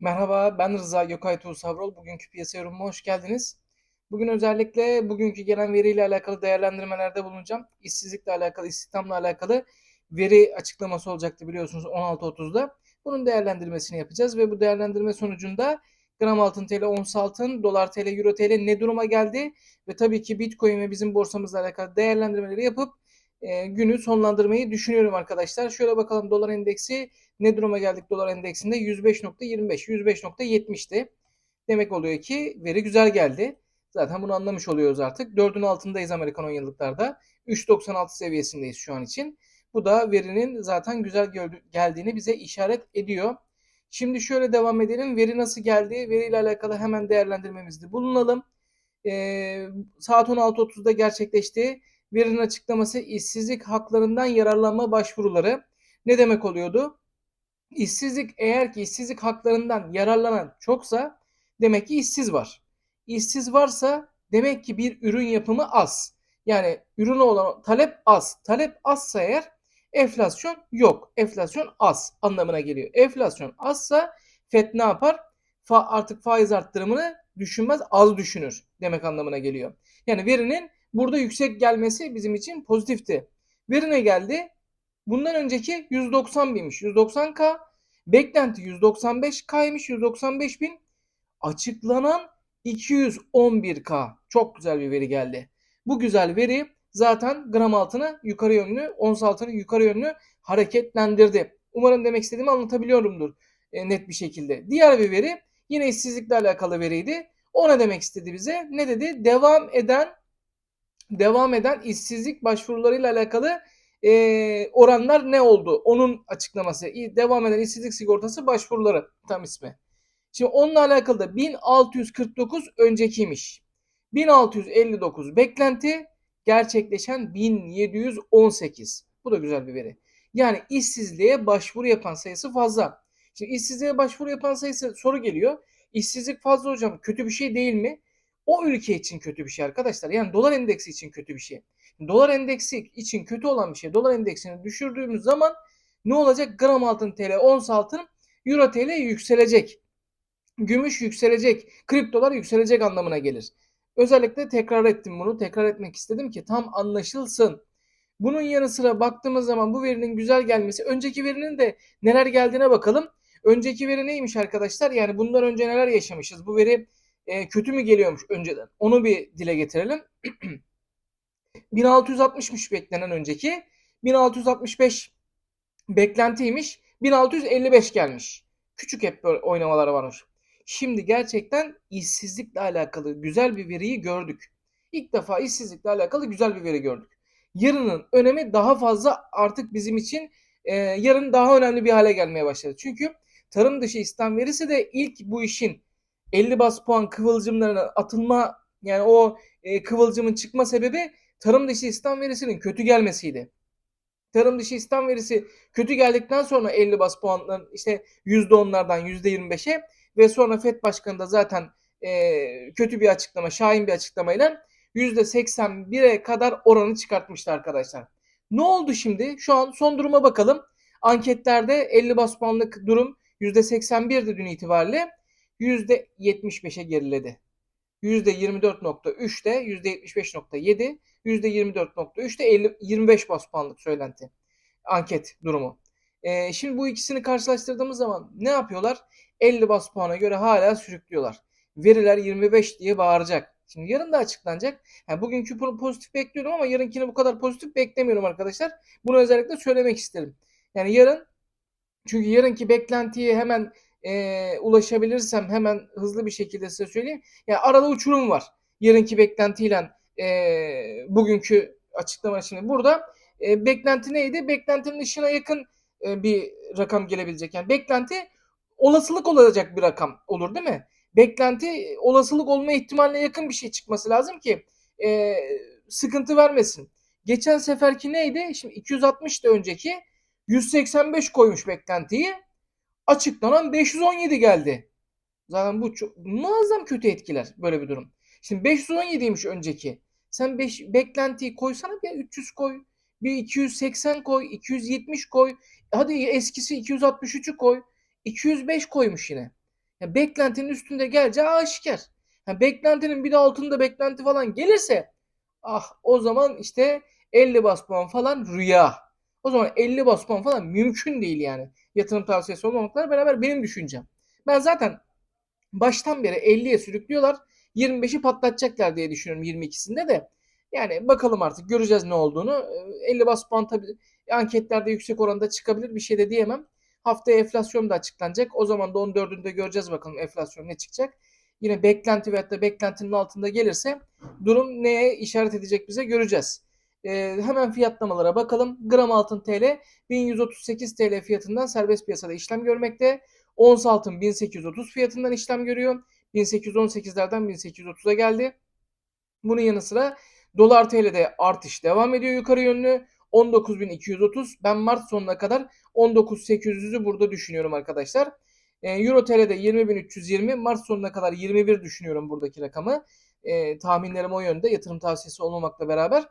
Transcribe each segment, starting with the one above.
Merhaba, ben Rıza Gökay Tuğ Savrol. Bugünkü piyasa yorumuma hoş geldiniz. Bugün özellikle bugünkü gelen veriyle alakalı değerlendirmelerde bulunacağım. İşsizlikle alakalı, istihdamla alakalı veri açıklaması olacaktı biliyorsunuz 16.30'da. Bunun değerlendirmesini yapacağız ve bu değerlendirme sonucunda gram altın TL, ons altın, dolar TL, euro TL ne duruma geldi ve tabii ki Bitcoin ve bizim borsamızla alakalı değerlendirmeleri yapıp e, günü sonlandırmayı düşünüyorum arkadaşlar. Şöyle bakalım dolar endeksi ne duruma geldik dolar endeksinde? 105.25, 105.70'ti. Demek oluyor ki veri güzel geldi. Zaten bunu anlamış oluyoruz artık. 4'ün altındayız Amerikan 10 yıllıklarda. 3.96 seviyesindeyiz şu an için. Bu da verinin zaten güzel geldiğini bize işaret ediyor. Şimdi şöyle devam edelim. Veri nasıl geldi? Veriyle alakalı hemen değerlendirmemizde bulunalım. Ee, saat 16.30'da gerçekleşti. Verinin açıklaması işsizlik haklarından yararlanma başvuruları. Ne demek oluyordu? İşsizlik eğer ki işsizlik haklarından yararlanan çoksa demek ki işsiz var. İşsiz varsa demek ki bir ürün yapımı az. Yani ürün olan talep az. Talep azsa eğer enflasyon yok. Enflasyon az anlamına geliyor. Enflasyon azsa FED ne yapar? Fa artık faiz arttırımını düşünmez az düşünür demek anlamına geliyor. Yani verinin burada yüksek gelmesi bizim için pozitifti. Veri ne geldi? Bundan önceki 190 binmiş. 190K. Beklenti 195K'ymış. 195 bin. Açıklanan 211K. Çok güzel bir veri geldi. Bu güzel veri zaten gram altını yukarı yönlü, ons altını yukarı yönlü hareketlendirdi. Umarım demek istediğimi anlatabiliyorumdur e, net bir şekilde. Diğer bir veri yine işsizlikle alakalı veriydi. O ne demek istedi bize? Ne dedi? Devam eden devam eden işsizlik başvurularıyla alakalı e, oranlar ne oldu? Onun açıklaması. Devam eden işsizlik sigortası başvuruları tam ismi. Şimdi onunla alakalı da 1649 öncekiymiş. 1659 beklenti gerçekleşen 1718. Bu da güzel bir veri. Yani işsizliğe başvuru yapan sayısı fazla. Şimdi işsizliğe başvuru yapan sayısı soru geliyor. İşsizlik fazla hocam kötü bir şey değil mi? O ülke için kötü bir şey arkadaşlar. Yani dolar endeksi için kötü bir şey. Dolar endeksi için kötü olan bir şey. Dolar endeksini düşürdüğümüz zaman ne olacak? Gram altın TL, ons altın, euro TL yükselecek. Gümüş yükselecek. Kriptolar yükselecek anlamına gelir. Özellikle tekrar ettim bunu. Tekrar etmek istedim ki tam anlaşılsın. Bunun yanı sıra baktığımız zaman bu verinin güzel gelmesi, önceki verinin de neler geldiğine bakalım. Önceki veri neymiş arkadaşlar? Yani bundan önce neler yaşamışız? Bu veri e, kötü mü geliyormuş önceden? Onu bir dile getirelim. 1660'mış beklenen önceki. 1665 beklentiymiş. 1655 gelmiş. Küçük hep böyle oynamalar varmış. Şimdi gerçekten işsizlikle alakalı güzel bir veriyi gördük. İlk defa işsizlikle alakalı güzel bir veri gördük. Yarının önemi daha fazla artık bizim için e, yarın daha önemli bir hale gelmeye başladı. Çünkü tarım dışı istihdam verisi de ilk bu işin 50 bas puan kıvılcımlarına atılma yani o e, kıvılcımın çıkma sebebi tarım dışı istihdam verisinin kötü gelmesiydi. Tarım dışı istihdam verisi kötü geldikten sonra 50 bas puanların işte %10'lardan %25'e ve sonra FED Başkanı da zaten e, kötü bir açıklama, şahin bir açıklamayla %81'e kadar oranı çıkartmıştı arkadaşlar. Ne oldu şimdi? Şu an son duruma bakalım. Anketlerde 50 bas puanlık durum %81'di dün itibariyle. %75'e geriledi. %24.3'te, %75.7, %24.3'te 50, 25 bas puanlık söylenti. Anket durumu. Ee, şimdi bu ikisini karşılaştırdığımız zaman ne yapıyorlar? 50 bas puana göre hala sürüklüyorlar. Veriler 25 diye bağıracak. Şimdi yarın da açıklanacak. Yani bugünkü pozitif bekliyorum ama yarınkini bu kadar pozitif beklemiyorum arkadaşlar. Bunu özellikle söylemek isterim. Yani yarın çünkü yarınki beklentiyi hemen e, ulaşabilirsem hemen hızlı bir şekilde size söyleyeyim. Yani arada uçurum var. Yarınki beklentiyle e, bugünkü açıklama şimdi. Burada e, beklenti neydi? Beklentinin dışına yakın e, bir rakam gelebilecek. Yani beklenti olasılık olacak bir rakam olur değil mi? Beklenti olasılık olma ihtimaline yakın bir şey çıkması lazım ki e, sıkıntı vermesin. Geçen seferki neydi? Şimdi 260 da önceki 185 koymuş beklentiyi açıklanan 517 geldi. Zaten bu çok muazzam kötü etkiler böyle bir durum. Şimdi 517'ymiş önceki. Sen 5 beklentiyi koysana bir 300 koy. Bir 280 koy, 270 koy. Hadi eskisi 263'ü koy. 205 koymuş yine. Ya beklentinin üstünde geleceği aşikar. Ha, beklentinin bir de altında beklenti falan gelirse ah o zaman işte 50 bas puan falan rüya. O zaman 50 bas puan falan mümkün değil yani. Yatırım tavsiyesi olmamakla beraber benim düşüncem. Ben zaten baştan beri 50'ye sürüklüyorlar. 25'i patlatacaklar diye düşünüyorum 22'sinde de. Yani bakalım artık göreceğiz ne olduğunu. 50 bas puan tabii anketlerde yüksek oranda çıkabilir bir şey de diyemem. Haftaya enflasyon da açıklanacak. O zaman da 14'ünde göreceğiz bakalım enflasyon ne çıkacak. Yine beklenti veyahut da beklentinin altında gelirse durum neye işaret edecek bize göreceğiz. Ee, hemen fiyatlamalara bakalım. Gram altın TL 1138 TL fiyatından serbest piyasada işlem görmekte. Ons altın 1830 fiyatından işlem görüyor. 1818'lerden 1830'a geldi. Bunun yanı sıra dolar TL'de artış devam ediyor yukarı yönlü. 19.230. Ben Mart sonuna kadar 19.800'ü burada düşünüyorum arkadaşlar. E, Euro TL'de 20.320. Mart sonuna kadar 21 düşünüyorum buradaki rakamı. E, tahminlerim o yönde yatırım tavsiyesi olmamakla beraber.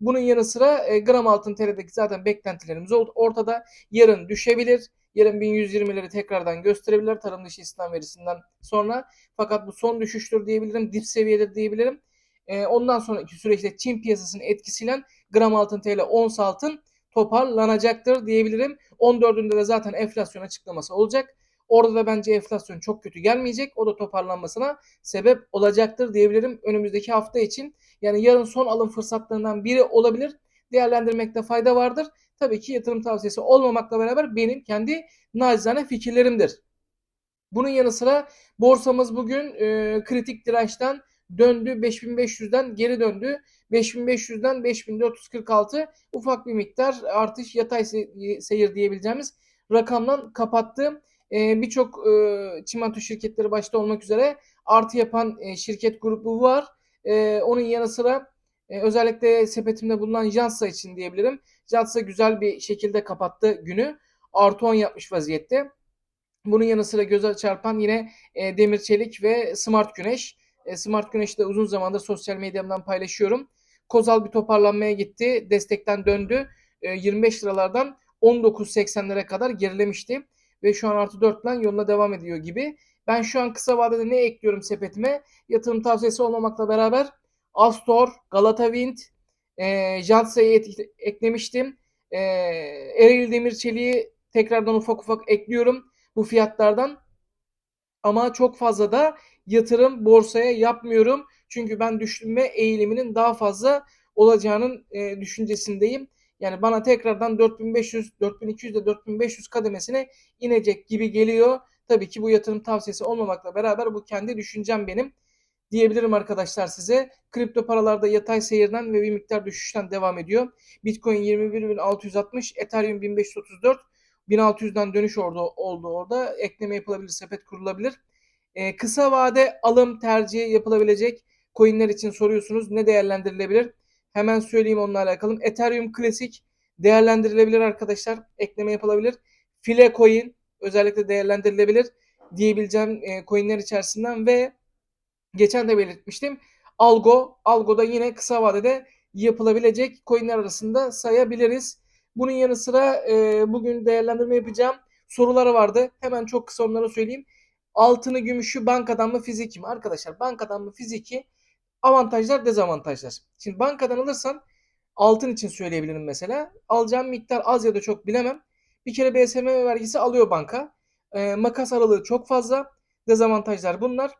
Bunun yanı sıra e, gram altın TL'deki zaten beklentilerimiz ortada. Yarın düşebilir. Yarın 1120'leri tekrardan gösterebilir tarım dışı istihdam verisinden sonra. Fakat bu son düşüştür diyebilirim. Dip seviyedir diyebilirim. E, ondan sonraki süreçte Çin piyasasının etkisiyle gram altın TL ons altın toparlanacaktır diyebilirim. 14'ünde de zaten enflasyon açıklaması olacak. Orada da bence enflasyon çok kötü gelmeyecek. O da toparlanmasına sebep olacaktır diyebilirim önümüzdeki hafta için. Yani yarın son alım fırsatlarından biri olabilir. Değerlendirmekte fayda vardır. Tabii ki yatırım tavsiyesi olmamakla beraber benim kendi nacizane fikirlerimdir. Bunun yanı sıra borsamız bugün e, kritik dirençten döndü. 5500'den geri döndü. 5500'den 5446 ufak bir miktar artış yatay seyir diyebileceğimiz rakamdan kapattı. E, Birçok e, çimento şirketleri başta olmak üzere artı yapan e, şirket grubu var. E, onun yanı sıra e, özellikle sepetimde bulunan Jansa için diyebilirim. Jansa güzel bir şekilde kapattı günü. Artı 10 yapmış vaziyette. Bunun yanı sıra göze çarpan yine e, Demir Çelik ve Smart Güneş. E, Smart Güneş'i de uzun zamandır sosyal medyamdan paylaşıyorum. Kozal bir toparlanmaya gitti. Destekten döndü. E, 25 liralardan 19.80'lere kadar gerilemişti. Ve şu an artı 4 ile yoluna devam ediyor gibi. Ben şu an kısa vadede ne ekliyorum sepetime? Yatırım tavsiyesi olmamakla beraber Astor, Galata Wind, e, Jansa'yı eklemiştim. E, Ereğli Demir Çelik'i tekrardan ufak ufak ekliyorum bu fiyatlardan. Ama çok fazla da yatırım borsaya yapmıyorum. Çünkü ben düşme eğiliminin daha fazla olacağının e, düşüncesindeyim. Yani bana tekrardan 4500, 4200 ile 4500 kademesine inecek gibi geliyor. Tabii ki bu yatırım tavsiyesi olmamakla beraber bu kendi düşüncem benim diyebilirim arkadaşlar size. Kripto paralarda yatay seyirden ve bir miktar düşüşten devam ediyor. Bitcoin 21.660, Ethereum 1534, 1600'den dönüş orada oldu orada. Ekleme yapılabilir, sepet kurulabilir. Ee, kısa vade alım tercihi yapılabilecek coinler için soruyorsunuz. Ne değerlendirilebilir? Hemen söyleyeyim onunla alakalı. Ethereum Classic değerlendirilebilir arkadaşlar. Ekleme yapılabilir. File coin özellikle değerlendirilebilir diyebileceğim e, coinler içerisinden ve geçen de belirtmiştim. Algo, Algo'da yine kısa vadede yapılabilecek coinler arasında sayabiliriz. Bunun yanı sıra e, bugün değerlendirme yapacağım soruları vardı. Hemen çok kısa onları söyleyeyim. Altını, gümüşü bankadan mı fiziki mi? Arkadaşlar bankadan mı fiziki? Avantajlar, dezavantajlar. Şimdi bankadan alırsan altın için söyleyebilirim mesela. Alacağım miktar az ya da çok bilemem. Bir kere BSM vergisi alıyor banka. E, makas aralığı çok fazla. Dezavantajlar bunlar.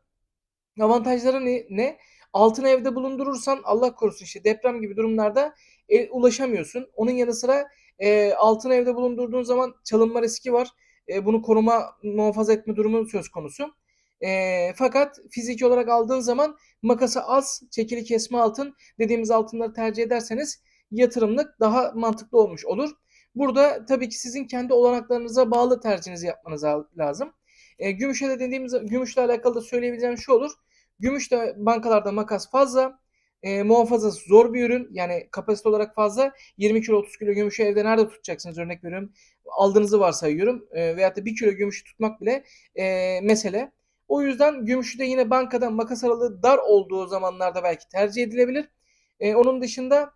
Avantajları ne? ne? Altını evde bulundurursan Allah korusun işte deprem gibi durumlarda e, ulaşamıyorsun. Onun yanı sıra e, altın evde bulundurduğun zaman çalınma riski var. E, bunu koruma muhafaza etme durumu söz konusu. E, fakat fiziki olarak aldığın zaman makası az, çekili kesme altın dediğimiz altınları tercih ederseniz yatırımlık daha mantıklı olmuş olur. Burada tabii ki sizin kendi olanaklarınıza bağlı tercihinizi yapmanız lazım. E, gümüşe de dediğimiz gümüşle alakalı da söyleyebileceğim şu olur. Gümüş de bankalarda makas fazla. E, muhafazası zor bir ürün. Yani kapasite olarak fazla. 20 kilo 30 kilo gümüşü evde nerede tutacaksınız örnek veriyorum. Aldığınızı varsayıyorum. E, veyahut da 1 kilo gümüşü tutmak bile e, mesele. O yüzden gümüşü de yine bankada makas aralığı dar olduğu zamanlarda belki tercih edilebilir. E, onun dışında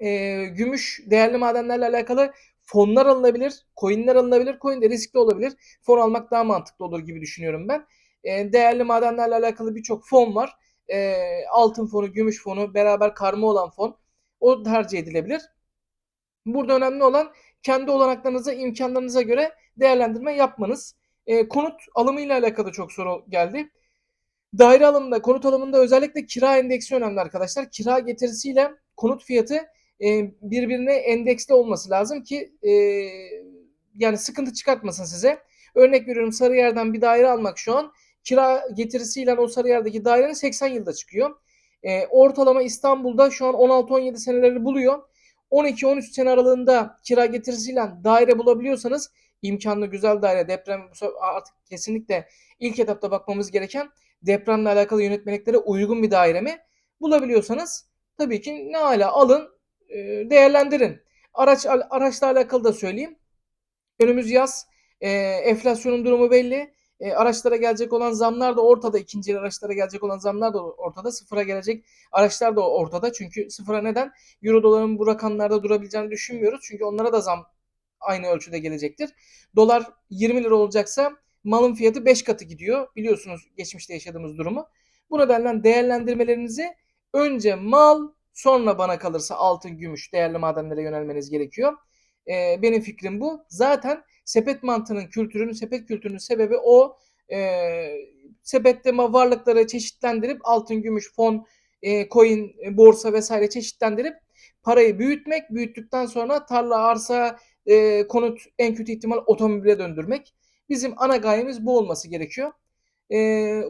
e, gümüş değerli madenlerle alakalı fonlar alınabilir, coinler alınabilir. Coin de riskli olabilir. Fon almak daha mantıklı olur gibi düşünüyorum ben. E, değerli madenlerle alakalı birçok fon var. E, altın fonu, gümüş fonu, beraber karma olan fon. O tercih edilebilir. Burada önemli olan kendi olanaklarınıza, imkanlarınıza göre değerlendirme yapmanız. E, konut alımı ile alakalı çok soru geldi. Daire alımında, konut alımında özellikle kira endeksi önemli arkadaşlar. Kira getirisiyle konut fiyatı e, birbirine endeksli olması lazım ki e, yani sıkıntı çıkartmasın size. Örnek veriyorum Sarıyer'den bir daire almak şu an kira getirisiyle o Sarıyer'deki dairenin 80 yılda çıkıyor. E, ortalama İstanbul'da şu an 16-17 seneleri buluyor. 12-13 sene aralığında kira getirisiyle daire bulabiliyorsanız imkanlı güzel daire deprem artık kesinlikle ilk etapta bakmamız gereken depremle alakalı yönetmeliklere uygun bir daire mi bulabiliyorsanız tabii ki ne hala alın e, değerlendirin. Araç araçla alakalı da söyleyeyim. Önümüz yaz. E, enflasyonun durumu belli. E, araçlara gelecek olan zamlar da ortada. İkinci araçlara gelecek olan zamlar da ortada. Sıfıra gelecek araçlar da ortada. Çünkü sıfıra neden? Euro doların bu rakamlarda durabileceğini düşünmüyoruz. Çünkü onlara da zam aynı ölçüde gelecektir. Dolar 20 lira olacaksa malın fiyatı 5 katı gidiyor. Biliyorsunuz geçmişte yaşadığımız durumu. Bu nedenle değerlendirmelerinizi önce mal sonra bana kalırsa altın, gümüş değerli madenlere yönelmeniz gerekiyor. Ee, benim fikrim bu. Zaten sepet mantığının kültürünün, sepet kültürünün sebebi o. Ee, sepette varlıkları çeşitlendirip altın, gümüş, fon, e, coin, e, borsa vesaire çeşitlendirip parayı büyütmek. Büyüttükten sonra tarla, arsa, e, konut en kötü ihtimal otomobile döndürmek. Bizim ana gayemiz bu olması gerekiyor. E,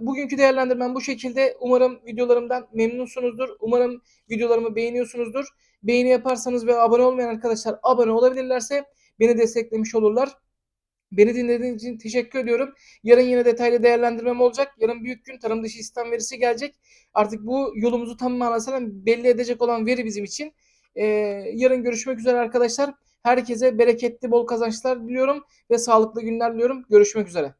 bugünkü değerlendirmem bu şekilde. Umarım videolarımdan memnunsunuzdur. Umarım videolarımı beğeniyorsunuzdur. Beğeni yaparsanız ve abone olmayan arkadaşlar abone olabilirlerse beni desteklemiş olurlar. Beni dinlediğiniz için teşekkür ediyorum. Yarın yine detaylı değerlendirmem olacak. Yarın büyük gün tarım dışı istihdam verisi gelecek. Artık bu yolumuzu tam manasıyla belli edecek olan veri bizim için. Ee, yarın görüşmek üzere arkadaşlar. Herkese bereketli bol kazançlar diliyorum ve sağlıklı günler diliyorum. Görüşmek üzere.